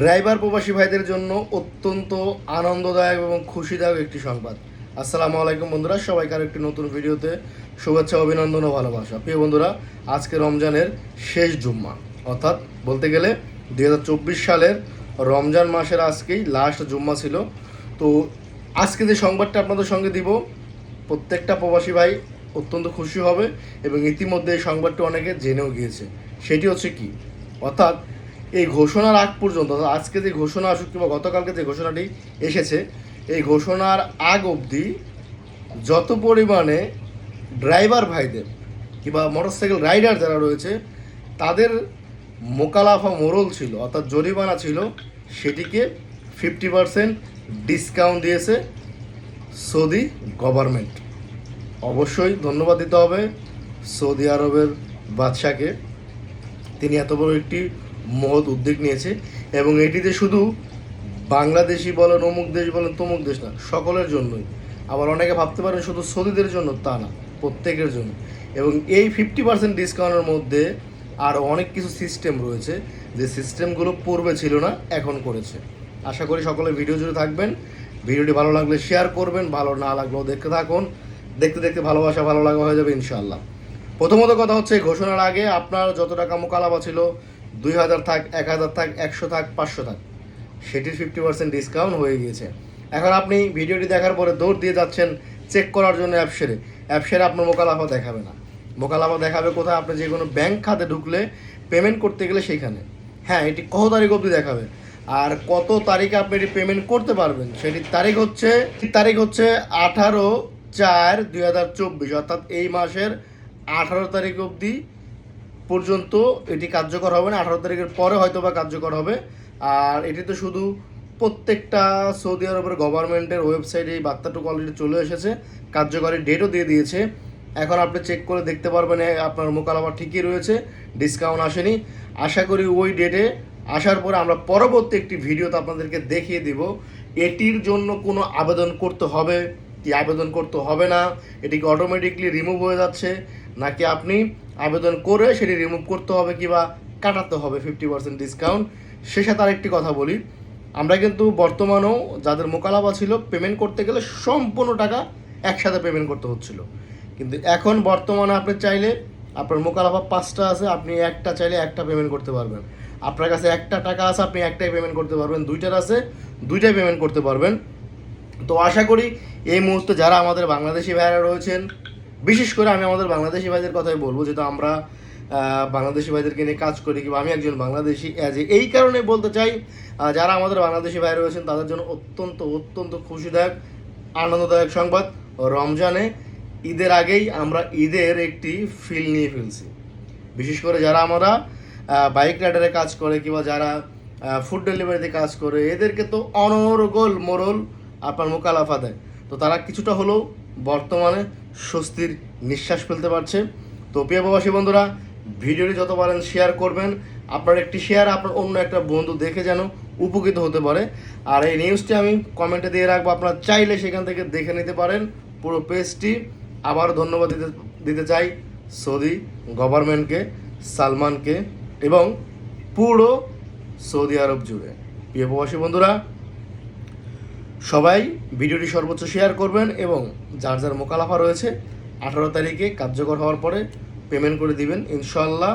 Driver প্রবাসী ভাইদের জন্য অত্যন্ত আনন্দদায়ক এবং খুশিদায়ক একটি সংবাদ। আসসালামু আলাইকুম বন্ধুরা, সবাইকে আর একটি নতুন ভিডিওতে শুভেচ্ছা, অভিনন্দন ও ভালোবাসা। প্রিয় বন্ধুরা, আজকে রমজানের শেষ জুম্মা। অর্থাৎ বলতে গেলে দু হাজার চব্বিশ সালের রমজান মাসের আজকেই লাস্ট জুম্মা ছিল। তো আজকে যে সংবাদটা আপনাদের সঙ্গে দিব, প্রত্যেকটা প্রবাসী ভাই অত্যন্ত খুশি হবে এবং ইতিমধ্যে এই সংবাদটি অনেকে জেনেও গিয়েছে। সেটি হচ্ছে কি? অর্থাৎ এই ঘোষণার আগ পর্যন্ত আজকে যে ঘোষণা আসুক কিংবা গতকালকে যে ঘোষণাটি এসেছে, এই ঘোষণার আগ অবধি যত পরিমাণে ড্রাইভার ভাইদের কিংবা মোটরসাইকেল রাইডার যারা রয়েছে, তাদের মোকালাফা মোরল ছিল, অর্থাৎ জরিমানা ছিল, সেটিকে ফিফটি পার্সেন্ট ডিসকাউন্ট দিয়েছে সৌদি গভর্নমেন্ট। অবশ্যই ধন্যবাদ দিতে হবে সৌদি আরবের বাদশাকে। তিনি এত বড় একটি মহৎ উদ্যোগ নিয়েছে এবং এটিতে শুধু বাংলাদেশি বলেন, অমুক দেশ বলেন, তমুক দেশ না, সকলের জন্যই। আবার অনেকে ভাবতে পারেন শুধু সৌদিদের জন্য তা না, প্রত্যেকের জন্য। এবং এই ফিফটি পার্সেন্ট ডিসকাউন্টের মধ্যে আর অনেক কিছু সিস্টেম রয়েছে, যে সিস্টেমগুলো পূর্বে ছিল না, এখন করেছে। আশা করি সকলে ভিডিও জুড়ে থাকবেন। ভিডিওটি ভালো লাগলে শেয়ার করবেন, ভালো না লাগলেও দেখতে থাকুন। দেখতে দেখতে ভালোবাসা ভালো লাগা হয়ে যাবে ইনশাআল্লাহ। প্রথমত কথা হচ্ছে, ঘোষণার আগে আপনার যত টাকা মোকালাবা ছিল দুই হাজার থাক, এক হাজার থাক, একশো থাক, পাঁচশো থাক। সেটির ফিফটি পার্সেন্ট ডিসকাউন্ট হয়ে গিয়েছে। এখন আপনি ভিডিওটি দেখার পরে দৌড় দিয়ে যাচ্ছেন চেক করার জন্য অ্যাপসেরে অ্যাপসেরে আপনার মোকালাফা দেখাবে না। মোকালাফা দেখাবে কোথায়? আপনি যে কোনো ব্যাংক খাতে ঢুকলে পেমেন্ট করতে গেলে সেইখানে। হ্যাঁ এটি কত তারিখ অবধি দেখাবে? আর কত তারিখে আপনি এটি পেমেন্ট করতে পারবেন? সেটির তারিখ হচ্ছে তারিখ হচ্ছে আঠারো চার দুই হাজার চব্বিশ, অর্থাৎ এই মাসের আঠারো তারিখ অবধি পর্যন্ত এটি কার্যকর হবে না, আঠারো তারিখের পরে হয়তো বা কার্যকর হবে। আর এটি তো শুধু প্রত্যেকটা সৌদি আরবের গভর্নমেন্টের ওয়েবসাইটে এই বার্তাটুকু অলরেডি চলে এসেছে, কার্যকরী ডেটও দিয়ে দিয়েছে। এখন আপনি চেক করে দেখতে পারবেন আপনার মোকালামা ঠিকই রয়েছে ডিসকাউন্ট আসেনি। আশা করি ওই ডেটে আসার পরে আমরা পরবর্তী একটি ভিডিওতে আপনাদেরকে দেখিয়ে দিব, এটির জন্য কোনো আবেদন করতে হবে কি আবেদন করতে হবে না, এটি কি অটোমেটিকলি রিমুভ হয়ে যাচ্ছে নাকি আপনি আবেদন করে সেটি রিমুভ করতে হবে কিংবা কাটাতে হবে ফিফটি পার্সেন্ট ডিসকাউন্ট সে সাথে আরেকটি কথা বলি। আমরা কিন্তু বর্তমানেও যাদের মোকালাবা ছিল পেমেন্ট করতে গেলে সম্পূর্ণ টাকা একসাথে পেমেন্ট করতে হচ্ছিল। কিন্তু এখন বর্তমানে আপনি চাইলে আপনার মোকালাফা পাঁচটা আছে, আপনি একটা চাইলে একটা পেমেন্ট করতে পারবেন। আপনার কাছে একটা টাকা আছে, আপনি একটাই পেমেন্ট করতে পারবেন। দুইটার আছে, দুইটাই পেমেন্ট করতে পারবেন। তো আশা করি এই মুহূর্তে যারা আমাদের বাংলাদেশি ভাইরা রয়েছেন বিশেষ করে আমি আমাদের বাংলাদেশি ভাইদের কথাই বলব, যেহেতু আমরা বাংলাদেশি ভাইদেরকে নিয়ে কাজ করি কিংবা আমি একজন বাংলাদেশি অ্যাজ এ এই কারণে বলতে চাই যারা আমাদের বাংলাদেশি ভাই রয়েছেন, তাদের জন্য অত্যন্ত অত্যন্ত খুশিদায়ক, আনন্দদায়ক সংবাদ রমজানে। ঈদের আগেই আমরা ঈদের একটি ফিল নিয়ে ফেলছি। বিশেষ করে যারা আমরা বাইক রাইডারে কাজ করে কিংবা যারা ফুড ডেলিভারিতে কাজ করে, এদেরকে তো অনর্গল মোরল আপনার মোকালাফা দেয়। তো তারা কিছুটা হলেও বর্তমানে স্বস্তির নিঃশ্বাস ফেলতে পারছে। তো প্রিয় প্রবাসী বন্ধুরা, ভিডিওটি যত পারেন শেয়ার করবেন। আপনার একটি শেয়ার আপনার অন্য একটা বন্ধু দেখে যেন উপকৃত হতে পারে। আর এই নিউজটি আমি কমেন্টে দিয়ে রাখব, আপনারা চাইলে সেখান থেকে দেখে নিতে পারেন। পুরো পেজটি আবার ধন্যবাদ দিতে দিতে চাই সৌদি গভর্নমেন্টকে সালমানকে এবং পুরো সৌদি আরব জুড়ে। প্রিয় প্রবাসী বন্ধুরা সবাই ভিডিওটি সর্বোচ্চ শেয়ার করবেন এবং যার যার মোকালাফা রয়েছে, আঠারো তারিখে কার্যকর হওয়ার পরে পেমেন্ট করে দিবেন ইনশাল্লাহ